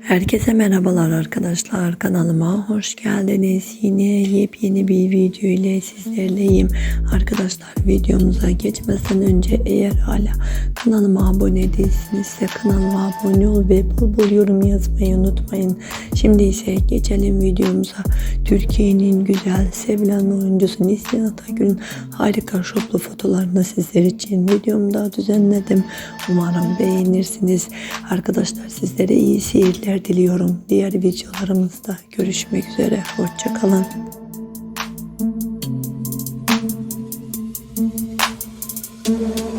Herkese merhabalar arkadaşlar kanalıma hoş geldiniz. Yine yepyeni bir video ile sizlerleyim. Arkadaşlar videomuza geçmeden önce eğer hala kanalıma abone değilsinizse kanalıma abone ol ve bol bol yorum yazmayı unutmayın. Şimdi ise geçelim videomuza. Türkiye'nin güzel sevilen oyuncusu Neslihan Atagül'ün harika şoplu fotolarını sizler için videomda düzenledim. Umarım beğenirsiniz. Arkadaşlar sizlere iyi seyirler seyirler diliyorum. Diğer videolarımızda görüşmek üzere. Hoşçakalın. kalın.